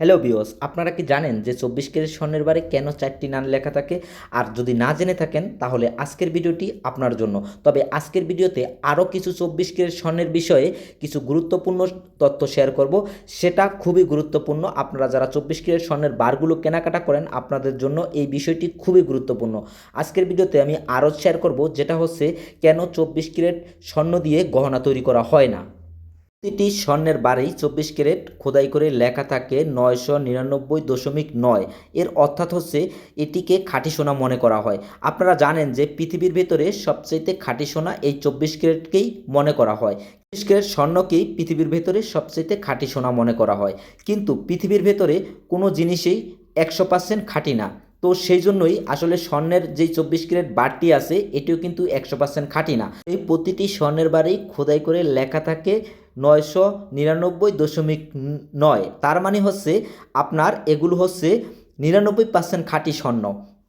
Hello বিওস আপনারা কি জানেন যে চব্বিশ ক্যারেট স্বর্ণের বারে কেন চারটি নান লেখা থাকে? আর যদি না জেনে থাকেন, তাহলে আজকের ভিডিওটি আপনার জন্য। তবে আজকের ভিডিওতে আরও কিছু চব্বিশ ক্যারেট স্বর্ণের বিষয়ে কিছু গুরুত্বপূর্ণ তথ্য শেয়ার করব। সেটা খুবই গুরুত্বপূর্ণ। আপনারা যারা চব্বিশ ক্যারেট স্বর্ণের বারগুলো কেনাকাটা করেন, আপনাদের জন্য এই বিষয়টি খুবই গুরুত্বপূর্ণ। আজকের ভিডিওতে আমি আরও শেয়ার করব, যেটা হচ্ছে কেন চব্বিশ ক্যারেট স্বর্ণ দিয়ে গহনা তৈরি করা হয় না। প্রতিটি স্বর্ণের বারেই চব্বিশ ক্যারেট খোদাই করে লেখা থাকে নয়শো নিরানব্বই দশমিক নয়। এর অর্থাৎ হচ্ছে এটিকে খাঁটি সোনা মনে করা হয়। আপনারা জানেন যে পৃথিবীর ভেতরে সবচাইতে খাঁটি সোনা এই চব্বিশ ক্যারেটকেই মনে করা হয়। চব্বিশ ক্যারেট স্বর্ণকেই পৃথিবীর ভেতরে সবচাইতে খাঁটি সোনা মনে করা হয়। কিন্তু পৃথিবীর ভেতরে কোনো জিনিসেই একশো পার্সেন্ট খাঁটি না। তো সেই জন্যই আসলে স্বর্ণের যেই চব্বিশ ক্যারেট বারটি আছে, এটিও কিন্তু একশো পার্সেন্ট খাঁটি না। এই প্রতিটি স্বর্ণের বারেই খোদাই করে লেখা থাকে নয়শো নিরানব্বই দশমিক নয়। তার মানে হচ্ছে আপনার এগুলো হচ্ছে নিরানব্বই পার্সেন্ট খাঁটি স্বর্ণ।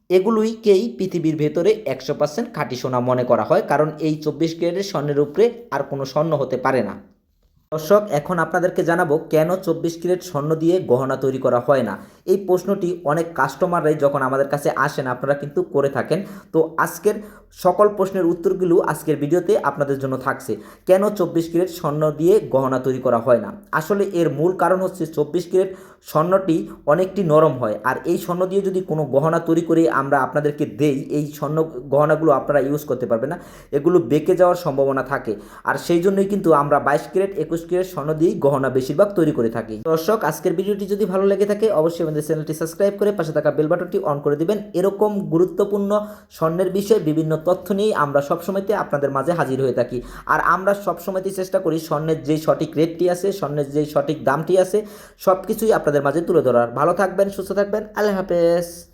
এগুলোইকেই পৃথিবীর ভেতরে একশো পার্সেন্ট খাঁটি সোনা মনে করা হয়, কারণ এই চব্বিশ ক্যারেটের স্বর্ণের উপরে আর কোনো স্বর্ণ হতে পারে না। দর্শক, এখন আপনাদেরকে জানাব কেন চব্বিশ ক্যারেট স্বর্ণ দিয়ে গহনা তৈরি করা হয় না। এই প্রশ্নটি অনেক কাস্টমাররাই যখন আমাদের কাছে আসেন, আপনারা কিন্তু করে থাকেন। তো আজকের সকল প্রশ্নের উত্তরগুলো আজকের ভিডিওতে আপনাদের জন্য থাকছে। কেন চব্বিশ ক্যারেট স্বর্ণ দিয়ে গহনা তৈরি করা হয় না? আসলে এর মূল কারণ হচ্ছে চব্বিশ ক্যারেট স্বর্ণটি অনেকটি নরম হয়। আর এই স্বর্ণ দিয়ে যদি কোনো গহনা তৈরি করে আমরা আপনাদেরকে দেই, এই স্বর্ণ গহনাগুলো আপনারা ইউজ করতে পারবেন না। এগুলো বেঁকে যাওয়ার সম্ভাবনা থাকে। আর সেই জন্যই কিন্তু আমরা বাইশ ক্যারেট, একুশ ক্যারেট স্বর্ণ দিয়েই গহনা বেশিরভাগ তৈরি করে থাকি। দর্শক, আজকের ভিডিওটি যদি ভালো লেগে থাকে, অবশ্যই আমাদের চ্যানেলটি সাবস্ক্রাইব করে পাশে থাকা বেল বাটনটি অন করে দিবেন। এরকম গুরুত্বপূর্ণ স্বর্ণের বিষয়ে, বিভিন্ন তথ্য নিয়েই আমরা সবসময়তে আপনাদের মাঝে হাজির হয়ে থাকি। আর আমরা সবসময়তেই চেষ্টা করি স্বর্ণের যেই সঠিক রেটটি আছে, স্বর্ণের যেই সঠিক দামটি আছে সব কিছুই আপনাদের মাঝে তুলে ধরার। ভালো থাকবেন, সুস্থ থাকবেন, আল্লাহ হাফেজ।